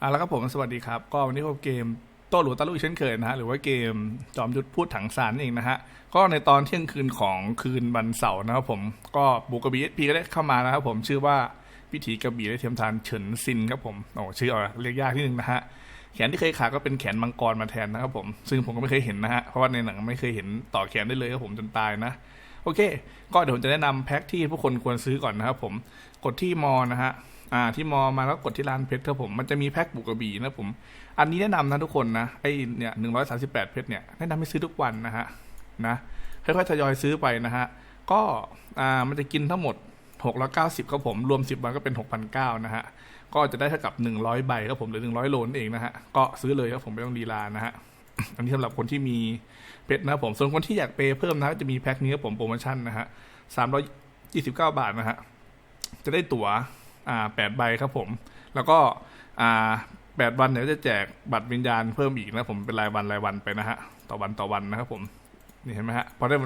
เอาละครับผมสวัสดีครับ ก็วันนี้พบเกมโต้หลัวตะลุยเช่นเคยนะฮะหรือว่าเกมจอมยุทธพูดถังสารนั่เองนะฮะก็ในตอนเที่ยงคืนของคืนวันเสาร์นะครับผมก็บุกกระบี่เอสพีก็ได้เข้ามานะครับผมชื่อว่าพิธีกระบี่ได้เทียมทานเฉินซินครับผมโอ้ชื่อเอาเรียกยากที่นึงนะฮะแขนที่เคยขาดก็เป็นแขนมังกรมาแทนนะครับผมซึ่งผมก็ไม่เคยเห็นนะฮะเพราะว่าในหนังไม่เคยเห็นต่อแขนได้เลยครับผมจนตายนะโอเค ก็เดี๋ยวผมจะแนะนำแพ็คที่ผู้คนควรซื้อก่อนนะครับผมกดที่มอนะฮะ อ่าที่มอมาแล้วกดที่ร้านเพชรครับผมมันจะมีแพ็คบุกกระบี่นะผม อันนี้แนะนำนะทุกคนนะไอ้เนี่ยหนึ่งร้อยสาสิบแปดเพชรเนี่ยแนะนำให้ซื้อทุกวันนะฮะนะค่อยๆทยอยซื้อไปนะฮะก็อ่ามันจะกินทั้งหมดหกร้อยเก้าสิบครับผมรวมสิบวันก็เป็นหกพันเก้านะฮะก็จะได้เท่ากับหนึ่งร้อยใบครับผมหรือหนึ่งร้อยโลนเองนะฮะก็ซื้อเลยครับผมไม่ต้องดีลานะฮะอันนี้สำหรับคนที่มีเพชรนะครับผมส่วนคนที่อยากเปย์เพิ่มนะจะมีแพ็คนี้ครับผมโปรโมชั่นนะฮะสามร้อยยี่สิบเก้าบาทนะฮะจะได้ตั๋ว อ่าแปดใบครับผม แล้วก็อ่าแปดวันเดี๋ยวจะแจกบัตรวิญญาณเพิ่มอีกนะผมเป็นรายวันรายวันไปนะฮะต่อวันต่อวันนะครับผมนี่เห็นไหมฮะพอได้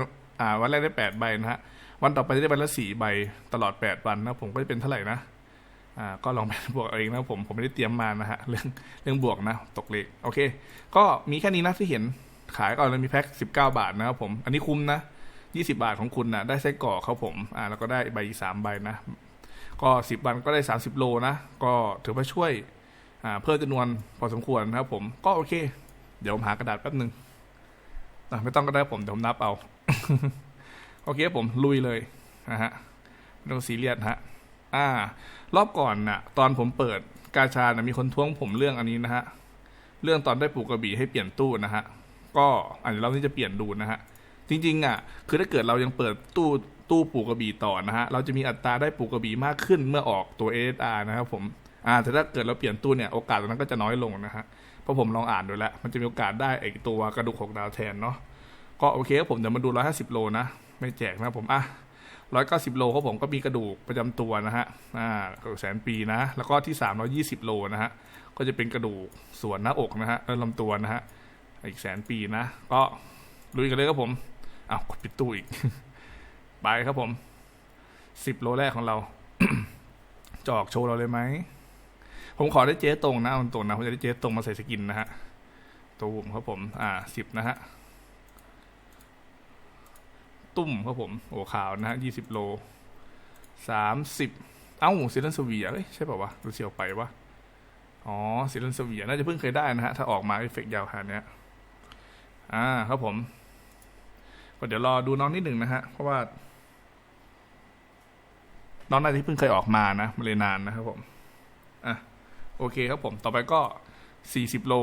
อ่าวันแรกได้แปดใบนะฮะวันต่อไปจะได้ใบละสี่ใบตลอดแปดวันนะผมก็จะเป็นเท่าไหร่นะอ่าก็ลองไปบวกเองนะผมผมไม่ได้เตรียมมานะฮะเรื่องเรื่องบวกนะตกเลขโอเค ก็มีแค่นี้นะที่เห็นขายก่อนแล้วมีแพ็คสิบเก้าบาทนะครับผม อันนี้คุ้มนะยี่สิบาทของคุณนะได้ไส้กรอกครับผม อ่า แล้วก็ได้ใบสามใบนะ ก็สิบวันก็ได้สามสิบโลนะ ก็ถือว่าช่วยเพิ่มจำนวนพอสมควรนะครับผมก็โอเค เดี๋ยวผมหากระดาษแป๊บหนึ่งไม่ต้องก็ได้ผมเดี๋ยวผมนับเอา โอเคผมลุยเลยนะฮะไม่ต้องซีเรียสฮะอ่า รอบก่อนนะ่ะ ตอนผมเปิดกาชานะมีคนท้วงผมเรื่องอันนี้นะฮะ เรื่องตอนได้ปลูกกระบี่ให้เปลี่ยนตู้นะฮะ ก็อันนี้เราที่จะเปลี่ยนดูนะฮะ จริงๆอะ คือถ้าเกิดเรายังเปิดตู้ ตู้ปลูกกระบี่ต่อนะฮะ เราจะมีอัตราได้ปลูกกระบี่มากขึ้นเมื่อออกตัว ASR นะครับผมอ่าแต่ถ้าเกิดเราเปลี่ยนตู้เนี่ยโอกาสตรงนั้นก็จะน้อยลงนะฮะเพราะผมลองอ่านดูแล้วมันจะมีโอกาสได้ไอตัวกระดูกหกดาวแทนเนาะก็โอเคครับผมเดี๋ยวมาดูร้อยห้าสิบโลนะ ไม่แจกนะผมอะร้อยเก้าสิบโลครับผมก็มีกระดูกประจำตัวนะฮะอ่ากระดูกแสนปีนะ แล้วก็ที่สามร้อยี่สิบโลนะฮะก็จะเป็นกระดูกส่วนหน้าอกนะฮะแล้วลำตัวนะฮะอีกแสนปีนะ ก็ลุยกันเลยครับผมอ้าวกดปิดตู้อีก ไปครับผมสิบโลแรกของเราจะออกโชว์เราเลยไหม ผมขอได้เจ๊ตรงนะเอาตรงนะผมจะได้เจ๊ตรงมาใส่สกินนะฮะตูมครับผม อ่าสิบนะฮะ ตุ้มครับผม โอ้ขาวนะฮะยี่สิบโลสามสิบเอ้าเซเลนสวีเอ้ยใช่ป่าวะหรือเสียวไปวะอ๋อเซเลนสเวียน่าจะเพิ่งเคยได้นะฮะ ถ้าออกมาเอฟเฟกยาวขนาดเนี้ยอ่าครับผม ก็เดี๋ยวรอดูน้องนิดหนึ่งนะฮะ เพราะว่า น้องน่าจะเพิ่งเคยออกมานะมาเลยนานนะครับผม อะ โอเคครับผม ต่อไปก็สี่สิบโล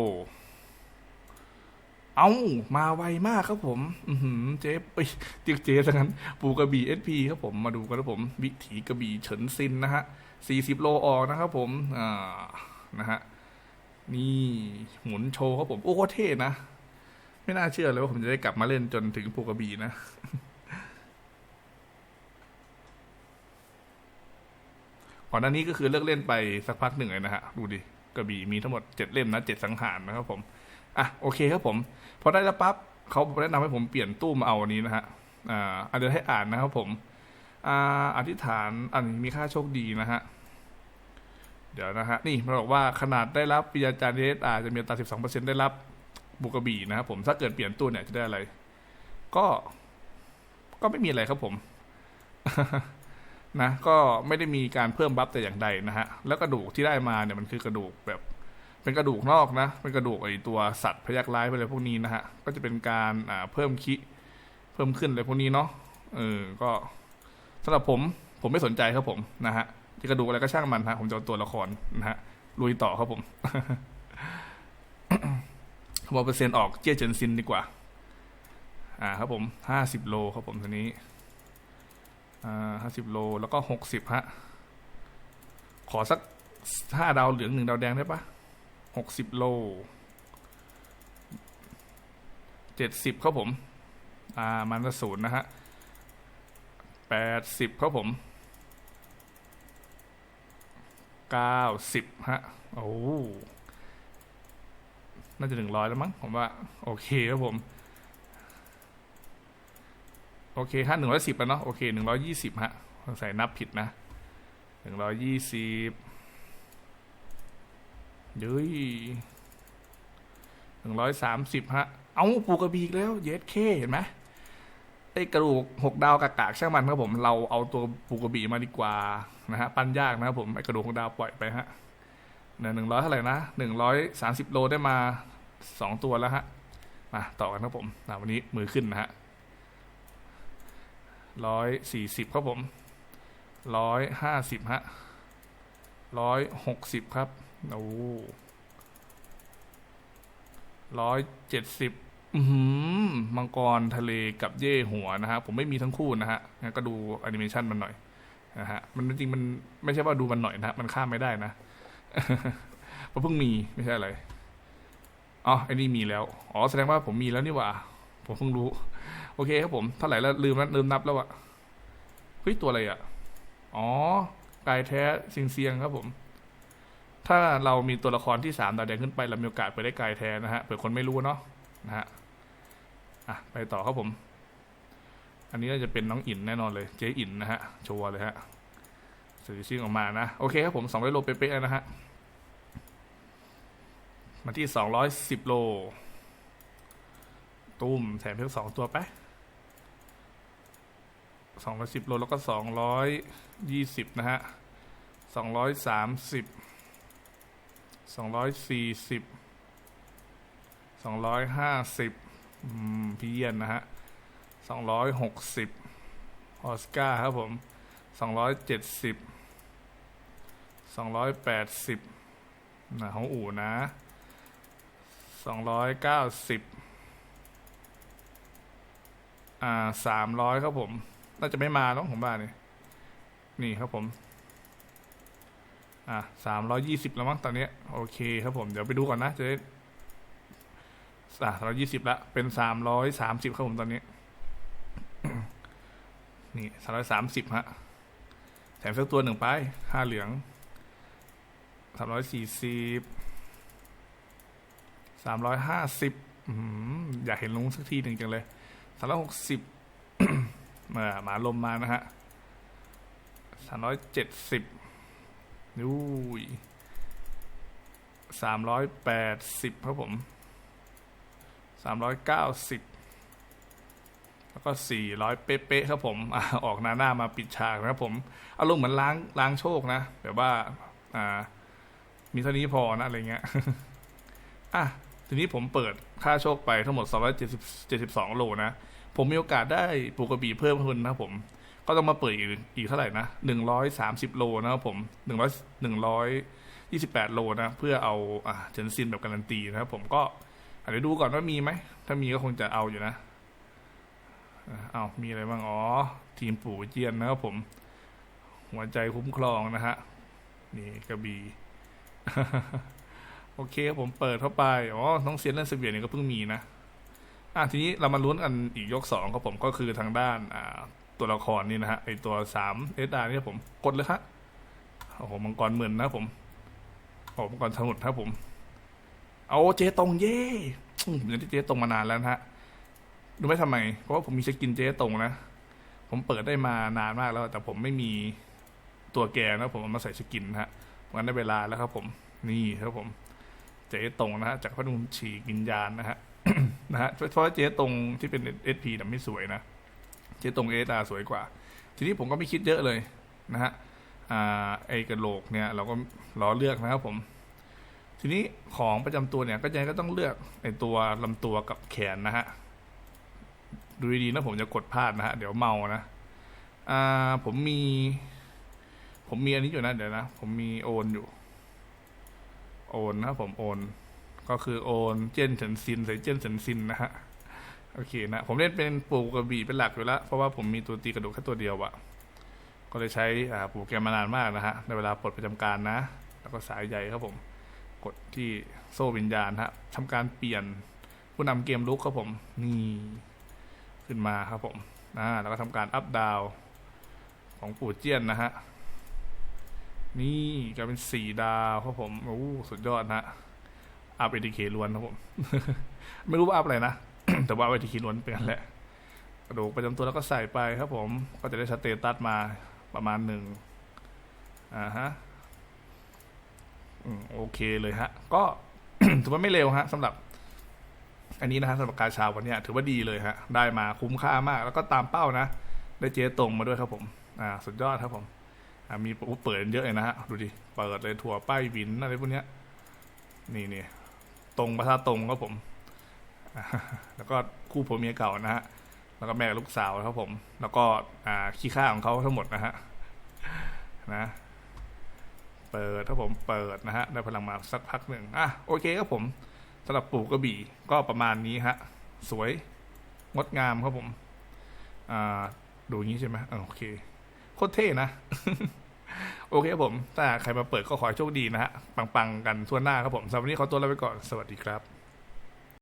เอามาไวมากครับผม อือหือเจ๊ไปติกเจ๊ทั้งนั้น ปูกระบี่เอสพีครับผม มาดูกันครับผม วิถีกระบี่เฉินซินนะฮะสี่สิบโลออกนะครับผม อ่า นะฮะ นี่หมุนโชว์ครับผม โอ้โหเท่นะ ไม่น่าเชื่อเลยว่าผมจะได้กลับมาเล่นจนถึงปูกระบี่นะ ก่อนหน้านี้ก็คือเลิกเล่นไปสักพักหนึ่งเลยนะฮะดูดิกระบี่มีทั้งหมดเจ็ดเล่มนะเจ็ดสังหารนะครับผมอะโอเคครับผม พอได้แล้วปั๊บเขาแนะนำให้ผมเปลี่ยนตู้มาเอาอันนี้นะฮะอ่าอะเดี๋ยวให้อ่านนะครับผมอ่าอธิษฐานอันนี้มีค่าโชคดีนะฮะเดี๋ยวนะฮะนี่มันบอกว่าขนาดได้รับวิญญาจารย์เอสอาจะมีอัตาสิบสองเปอร์เซ็นได้รับบุกกระบี่นะครับผมถ้าเกิดเปลี่ยนตู้เนี่ยจะได้อะไร ก็ก็ไม่มีอะไรครับผม นะก็ไม่ได้มีการเพิ่มบัฟแต่อย่างใดนะฮะแล้วกระดูกที่ได้มาเนี่ยมันคือกระดูกแบบ เป็นกระดูกนอกนะเป็นกระดูกไอตัวสัตว์พยักร้ายไปเลยพวกนี้นะฮะก็จะเป็นการอ่าเพิ่มคิเพิ่มขึ้นเลยพวกนี้เนาะเออก็สำหรับผมผมไม่สนใจครับผมนะฮะจะกระดูกอะไรก็ช่างมันฮะผมจะเอาตัวละครนะฮะลุยต่อครับผมผมเอาเปอร์เซ็นต์ออกเจี้ยเจนซินดีกว่า อ่าครับผมห้าสิบโลครับผมทีนี้ อ่าห้าสิบโลแล้วก็หกสิบฮะ ขอสักห้าดาวเหลืองหนึ่งดาวแดงได้ปะหกสิบโลเจ็ดสิบครับผม อ่า มันละศูนย์นะฮะแปดสิบครับผมเก้าสิบฮะ โอ้น่าจะหนึ่งร้อยแล้วมั้ง ผมว่า โอเคครับผม โอเคฮะหนึ่งร้อยสิบแล้วเนาะโอเคหนึ่งร้อยี่สิบฮะใส่นับผิดนะหนึ่งร้อยยี่สิบเย้ยหนึ่งร้อยสามสิบฮะ เอาปูกระบีอีกแล้ว เยสเคเห็นไหมไอ้กระดูกหกดาวกากๆช่างมันครับผม เราเอาตัวปูกระบีมาดีกว่านะฮะ ปั้นยากนะครับผมไอ้กระดูกหกดาวปล่อยไปฮะหนึ่งร้อยเท่าไหร่นะหนึ่งร้อยสามสิบโลได้มาสองตัวแล้วฮะ มาต่อกันครับผมวันนี้มือขึ้นนะฮะ ร้อยสี่สิบครับผมร้อยห้าสิบฮะร้อยหกสิบครับโอ้ร้อยเจ็ดสิบมังกรทะเลกับเย่หัวนะฮะ ผมไม่มีทั้งคู่นะฮะงั้นก็ดูแอนิเมชันมันหน่อยนะฮะ มันจริงมันไม่ใช่ว่าดูมันหน่อยนะฮะมันข้ามไม่ได้นะเพราะเพิ่งมีไม่ใช่อะไรอ๋อไอ้นี่มีแล้ว อ๋อ แสดงว่าผมมีแล้วนี่หว่า ผมเพิ่งรู้ โอเคครับผมเท่าไหร่แล้วลืมแล้วลืมนับแล้วอะเฮ้ยตัวอะไรอะอ๋อกายแท้เซียงเซียงครับผม ถ้าเรามีตัวละครที่สามดาวแดงขึ้นไปเรามีโอกาสไปได้กายแท้นะฮะเผื่อคนไม่รู้เนาะนะฮะอะไปต่อครับผม อันนี้น่าจะเป็นน้องอินแน่นอนเลย เจ๊อินนะฮะชัวร์เลยฮะสื่อชื่อออกมานะ โอเคครับผมสองร้อยโลเป๊ะๆนะฮะมาที่สองร้อยสิบโล ตุ้มแถมเพิ่มสองตัวไปสองร้อยสิบโลแล้วก็สองร้อยยี่สิบนะฮะสองร้อยสามสิบสองร้อยสี่สิบสองร้อยห้าสิบพี่เยียนนะฮะสองร้อยหกสิบออสการ์ครับผมสองร้อยเจ็ดสิบสองร้อยแปดสิบนะของอู่นะสองร้อยเก้าสิบ อ่าสามร้อยครับผม น่าจะไม่มาต้องผมบ้านี่นี่ครับผม อ่าสามร้อยี่สิบแล้วมั้งตอนนี้โอเคครับผม เดี๋ยวไปดูก่อนนะจะได้สามร้อยี่สิบละ เป็นสามร้อยสามสิบครับผมตอนนี้ นี่สามร้อยสามสิบฮะ แถมสักตัวหนึ่งไปห้าเหลืองสามร้อยสี่สิบสามร้อยห้าสิบอยากเห็นลุงสักทีหนึ่งจังเลย สามร้อยหกสิบเมื่อหมาลมมานะฮะสามร้อยเจ็ดสิบยูยสามร้อยแปดสิบครับผมสามร้อยเก้าสิบแล้วก็สี่ร้อยเป๊ะๆครับผมอออกหน้าหน้ามาปิดฉากนะครับผมอารมณ์เหมือนล้างล้างโชคนะแบบว่า อ่า มีเท่านี้พอนะอะไรเงี้ยอะ ทีนี้ผมเปิดค่าโชคไปทั้งหมด 272 โลนะ ผมมีโอกาสได้ปูกระบี่เพิ่มขึ้นนะครับผม ก็ต้องมาเปิดอีกอีกเท่าไหร่นะ 130 โลนะครับผม100 128 โลนะ เพื่อเอาอ่าเจนซินแบบการันตีนะครับผมก็เดี๋ยวดูก่อนว่ามีไหม ถ้ามีก็คงจะเอาอยู่นะ เอามีอะไรบ้าง อ๋อ ทีมปู่เจียนนะครับผม หัวใจคุ้มครองนะฮะ นี่กระบี่ โอเคผมเปิดเข้าไป อ๋อ น้องเซียนเล่นเสเบียนี่ก็เพิ่งมีนะ อะทีนี้เรามาลุ้นกันอีกยกสองครับผมก็คือทางด้านอ่าตัวละครนี่นะฮะไอตัวสามเอสดานี่ผมกดเลยครับโอ้โหมังกรหมื่นนะผมโอ้มังกรสมุทรครับผม เอาเจตงเย่ผมจะเจตงมานานแล้วนะฮะดูไม่ทำไม เพราะว่าผมมีสกินเจตงนะ ผมเปิดได้มานานมากแล้ว แต่ผมไม่มีตัวแกนะผมเอามาใส่สกินนะฮะงั้นได้เวลาแล้วครับผม นี่ครับผม เจ๊ตรงนะฮะจากพระนุมฉีกินยานนะฮะนะฮะเพราะว่าเจ๊ตรงที่เป็นเอสพีน่ะไม่สวยนะเจ๊ตรงเอสอาสวยกว่า ทีนี้ผมก็ไม่คิดเยอะเลยนะฮะอ่าไอกระโหลกเนี่ย เราก็ล้อเลือกนะครับผม ทีนี้ของประจำตัวเนี่ยก็ยังก็ต้องเลือกไอตัวลำตัวกับแขนนะฮะดูดีๆนะผมจะกดพลาดนะฮะเดี๋ยวเมานะอ่าผมมี ผมมีอันนี้อยู่นะเดี๋ยวนะ ผมมีโอนอยู่ โอนนะครับผมโอน ก็คือโอนเจนเซนซินใส่เจนเซนซินนะฮะโอเคนะ ผมเล่นเป็นปูกระบี่เป็นหลักอยู่แล้ว เพราะว่าผมมีตัวตีกระดูกแค่ตัวเดียวอะก็เลยใช้ปูแกมมานานมากนะฮะในเวลาปลดประจำการนะ แล้วก็สายใหญ่ครับผม กดที่โซ่วิญญาณฮะทำการเปลี่ยนผู้นำเกมลุกครับผม นี่ขึ้นมาครับผมนะแล้วก็ทำการอัพดาวของปู่เจี้ยนนะฮะ นี่กลายเป็นสี่ดาวครับผมโอ้สุดยอดนะอัพเอทีเคล้วนครับผม ไม่รู้ว่าอัพอะไรนะ แต่ว่าเอทีเคล้วนเป็นกันแหละกระดูกประจำตัวแล้วก็ใส่ไปครับผม ก็จะได้สเตตัสมาประมาณหนึ่งอ่าฮะอืมโอเคเลยฮะ ก็ถือว่าไม่เร็วฮะสำหรับ อันนี้นะฮะสำหรับกาชาววันนี้ถือว่าดีเลยฮะ ได้มาคุ้มค่ามาก แล้วก็ตามเป้านะ ได้เจ๊ตรงมาด้วยครับผม อ่า สุดยอดครับผม มีเปิดเยอะเลยนะฮะ ดูดิ เปิดเลยถั่วป้ายวินอะไรพวกเนี้ย นี่นี่ตรงประทาตรงครับผม แล้วก็คู่ผัวเมียเก่านะฮะ แล้วก็แม่ลูกสาวครับผม แล้วก็อ่าขี้ข้าของเขาทั้งหมดนะฮะ นะ เปิดถ้าผม เปิดนะฮะ ได้พลังมาสักพักหนึ่งอะโอเคครับผมสำหรับปู่กระบี่ก็ประมาณนี้ฮะ สวยงดงามครับผม อ่า ดูงี้ใช่ไหมอ่าโอเค โคตรเท่นะ โอเคครับผม ถ้าใครมาเปิดก็ขอโชคดีนะฮะ ปังๆ กันทั่วหน้าครับผมสำหรับวันนี้ขอตัวลาไปก่อน สวัสดีครับ